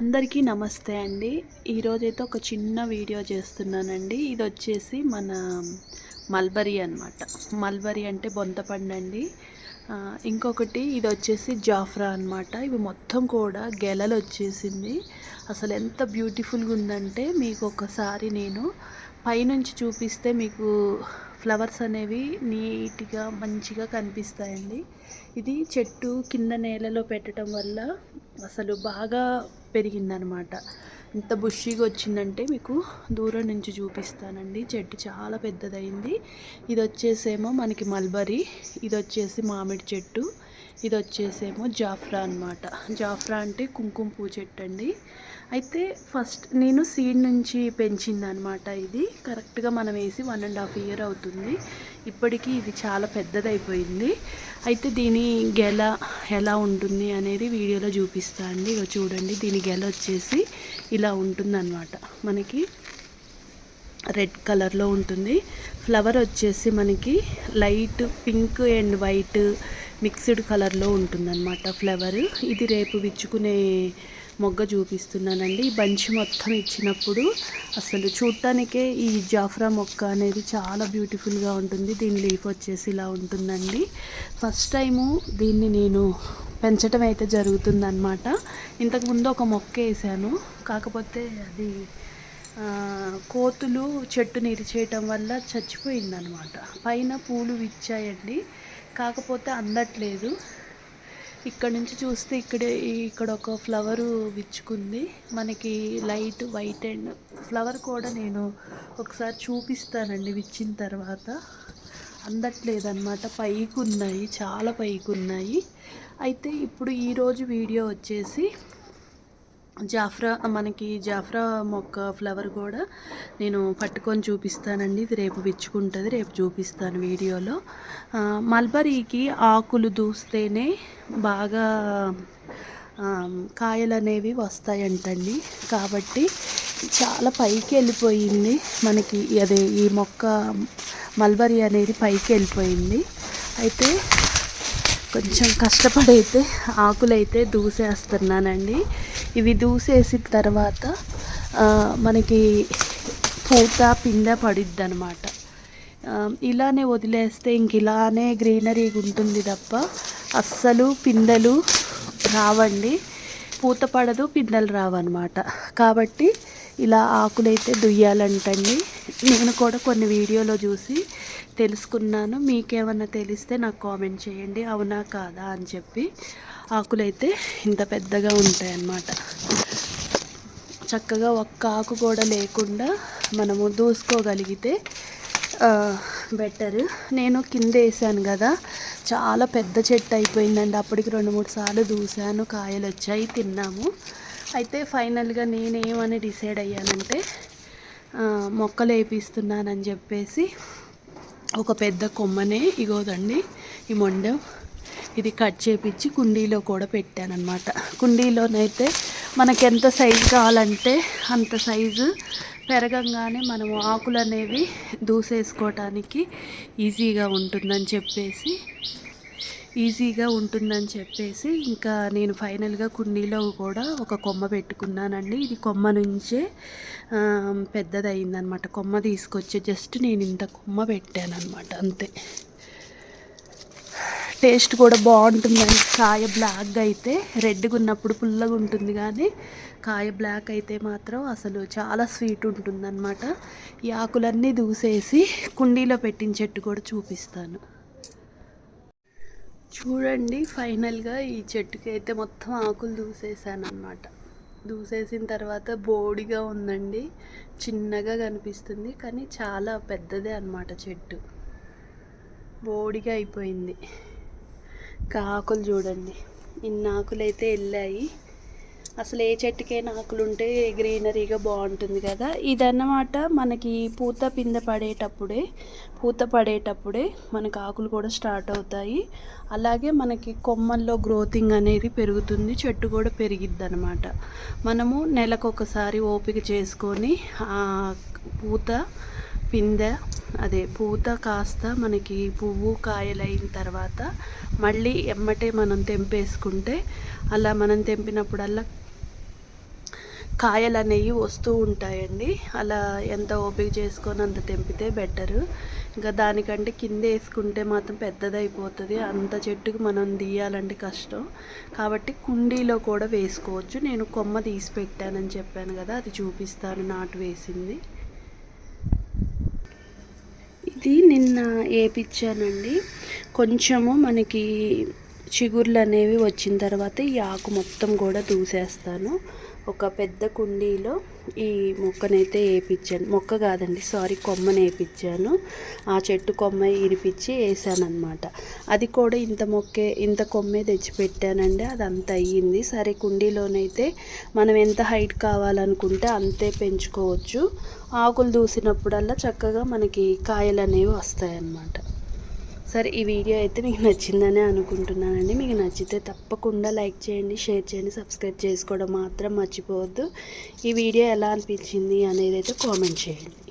అందరికీ నమస్తే అండి. ఈరోజైతే ఒక చిన్న వీడియో చేస్తున్నానండి. ఇది వచ్చేసి మన మల్బరీ అనమాట మల్బరీ అంటే బొంతపండు అండి ఇంకొకటి ఇది వచ్చేసి జాఫ్రా అనమాట ఇవి మొత్తం కూడా గెలలు వచ్చేసింది. అసలు ఎంత బ్యూటిఫుల్గా ఉందంటే మీకు ఒకసారి నేను పైనుంచి చూపిస్తే మీకు ఫ్లవర్స్ అనేవి నీట్గా మంచిగా కనిపిస్తాయండి. ఇది చెట్టు కింద నేలలో పెట్టడం వల్ల అసలు బాగా పెరిగిందనమాట. ఎంత బుషిగా వచ్చిందంటే మీకు దూరం నుంచి చూపిస్తానండి. చెట్టు చాలా పెద్దదైంది. ఇది వచ్చేసేమో మనకి మల్బరీ ఇది వచ్చేసి మామిడి చెట్టు. ఇది వచ్చేసేమో జాఫ్రా అనమాట జాఫ్రా అంటే కుంకుమ పూ చెట్టు అండి అయితే ఫస్ట్ నేను సీడ్ నుంచి పెంచింది అనమాట ఇది. కరెక్ట్గా మనం వేసి వన్ అండ్ హాఫ్ ఇయర్ అవుతుంది. ఇప్పటికీ ఇది చాలా పెద్దదైపోయింది. అయితే దీని గెల ఎలా ఉంటుంది అనేది వీడియోలో చూపిస్తా అండి. ఇగో చూడండి దీని గెల వచ్చేసి ఇలా ఉంటుందన్నమాట. మనకి రెడ్ కలర్లో ఉంటుంది. ఫ్లవర్ వచ్చేసి మనకి light pink and white mixed కలర్లో ఉంటుందన్నమాట ఫ్లవర్. ఇది రేపు విచ్చుకునే మొగ్గ చూపిస్తున్నానండి. ఈ బంచ్ మొత్తం ఇచ్చినప్పుడు అసలు చూడటానికే ఈ జాఫ్రా మొక్క అనేది చాలా బ్యూటిఫుల్గా ఉంటుంది. దీని లీఫ్ వచ్చేసి ఇలా ఉంటుందండి. ఫస్ట్ టైము దీన్ని నేను పెంచడం అయితే జరుగుతుందన్నమాట. ఇంతకుముందు ఒక మొక్క వేసాను. కాకపోతే అది కోతులు చెట్టుని ఇరిచేయటం వల్ల చచ్చిపోయిందనమాట పైన పూలు విచ్చాయండి. కాకపోతే అందట్లేదు. ఇక్కడ నుంచి చూస్తే ఇక్కడే ఇక్కడ ఒక ఫ్లవరు విచ్చుకుంది. మనకి లైట్ వైట్ అండ్ ఫ్లవర్ కూడా నేను ఒకసారి చూపిస్తానండి విచ్చిన తర్వాత. అందట్లేదన్నమాట. పైకి ఉన్నాయి చాలా పైకి ఉన్నాయి అయితే ఇప్పుడు ఈరోజు వీడియో వచ్చేసి జాఫ్రా మనకి జాఫ్రా మొక్క ఫ్లవర్ కూడా నేను పట్టుకొని చూపిస్తానండి. ఇది రేపు విచ్చుకుంటుంది రేపు చూపిస్తాను వీడియోలో. మల్బరీకి ఆకులు దూస్తేనే బాగా కాయలు అనేవి వస్తాయంటండి. కాబట్టి చాలా పైకి వెళ్ళిపోయింది మనకి అదే ఈ మొక్క మల్బరీ అనేది పైకి వెళ్ళిపోయింది. అయితే కొంచెం కష్టపడైతే ఆకులైతే దూసేస్తున్నానండి. ఇవి దూసేసిన తర్వాత మనకి పూత పిండ పడిద్ది అనమాట ఇలానే వదిలేస్తే ఇంక ఇలానే గ్రీనరీగా ఉంటుంది తప్ప అస్సలు పిందెలు రావండి. పూత పడదు పిందెలు రావన్నమాట. కాబట్టి ఇలా ఆకులైతే దుయ్యాలంటండి. నేను కూడా కొన్ని వీడియోలో చూసి తెలుసుకున్నాను. మీకేమన్నా తెలిస్తే నాకు కామెంట్ చేయండి. అవునా కాదా అని చెప్పి ఆకులైతే ఇంత పెద్దగా ఉంటాయి అన్నమాట చక్కగా ఒక్క ఆకు కూడా లేకుండా మనము దూసుకోగలిగితే బెటర్ నేను కింద వేసాను కదా చాలా పెద్ద చెట్టు అయిపోయిందండి. అప్పటికి రెండు మూడు సార్లు దూసాను కాయలు వచ్చాయి తిన్నాము. అయితే ఫైనల్గా నేనేమని డిసైడ్ అయ్యానంటే మొక్కలు వేపిస్తున్నానని చెప్పేసి ఒక పెద్ద కొమ్మనే ఇగోదండి ఈ మొండెం. ఇది కట్ చేపించి కుండీలో కూడా పెట్టానమాట కుండీలోనైతే మనకి ఎంత సైజు కావాలంటే అంత సైజు పెరగంగానే మనము ఆకులు అనేవి దూసేసుకోవటానికి ఈజీగా ఉంటుందని చెప్పేసి ఈజీగా ఉంటుందని చెప్పేసి ఇంకా నేను ఫైనల్గా కుండీలో కూడా ఒక కొమ్మ పెట్టుకున్నానండి. ఇది కొమ్మ నుంచే ఆ, పెద్దదయిందనమాట. కొమ్మ తీసుకొచ్చి జస్ట్ నేను ఇంత కొమ్మ పెట్టాను అనమాట అంతే. టేస్ట్ కూడా బాగుంటుందండి. కాయ బ్లాక్గా అయితే రెడ్గా ఉన్నప్పుడు పుల్లగా ఉంటుంది కానీ కాయ బ్లాక్ అయితే మాత్రం అసలు చాలా స్వీట్ ఉంటుందన్నమాట ఈ ఆకులన్నీ దూసేసి కుండీలో పెట్టిన చెట్టు కూడా చూపిస్తాను. చూడండి ఫైనల్గా ఈ చెట్టుకి అయితే మొత్తం ఆకులు దూసేసాను అనమాట దూసేసిన తర్వాత బోడిగా ఉందండి. చిన్నగా కనిపిస్తుంది కానీ చాలా పెద్దదే అన్నమాట చెట్టు. బోడిగా అయిపోయింది. ఇంకా ఆకులు చూడండి. ఇన్ని ఆకులు అయితే వెళ్ళాయి. అసలు ఏ చెట్టుకైనా ఆకులు ఉంటే గ్రీనరీగా బాగుంటుంది కదా. ఇదన్నమాట మనకి పూత పింద పడేటప్పుడే పూత పడేటప్పుడే మనకి ఆకులు కూడా స్టార్ట్ అవుతాయి. అలాగే మనకి కొమ్మల్లో గ్రోతింగ్ అనేది పెరుగుతుంది చెట్టు కూడా పెరిగిద్ది అనమాట మనము నెలకొకసారి ఓపిక చేసుకొని పూత పిందె అదే పూత కాస్త మనకి పువ్వు కాయలైన తర్వాత మళ్ళీ ఎమ్మటే మనం తెంపేసుకుంటే అలా మనం తెంపినప్పుడల్లా కాయలు అనేవి వస్తూ ఉంటాయండి. అలా ఎంత ఓపిక చేసుకొని అంత తెంపితే బెటరు. ఇంకా దానికంటే కింద వేసుకుంటే మాత్రం పెద్దదైపోతుంది. అంత చెట్టుకు మనం తీయాలంటే కష్టం. కాబట్టి కుండీలో కూడా వేసుకోవచ్చు. నేను కొమ్మ తీసి పెట్టానని చెప్పాను కదా అది చూపిస్తాను నాటు వేసింది. ఇది నిన్న వేపించానండి కొంచెము మనకి చిగుర్లు అనేవి వచ్చిన తర్వాత ఈ ఆకు మొత్తం కూడా దూసేస్తాను. ఒక పెద్ద కుండీలో ఈ మొక్కనైతే వేపించాను. మొక్క కాదండి సారీ కొమ్మని వేపించాను. ఆ చెట్టు కొమ్మ ఇరిపించి వేసాను అది కూడా ఇంత మొక్కే ఇంత కొమ్మే తెచ్చి పెట్టానండి అది అంత అయ్యింది. సరే కుండీలోనైతే మనం ఎంత హైట్ కావాలనుకుంటే అంతే పెంచుకోవచ్చు. ఆకులు దూసినప్పుడల్లా చక్కగా మనకి కాయలు అనేవి వస్తాయన్నమాట. సరే ఈ వీడియో అయితే మీకు నచ్చిందనే అనుకుంటున్నానండి. మీకు నచ్చితే తప్పకుండా లైక్ చేయండి షేర్ చేయండి సబ్స్క్రైబ్ చేసుకోవడం మాత్రం మర్చిపోవద్దు. ఈ వీడియో ఎలా అనిపించింది అనేది అయితే కామెంట్ చేయండి.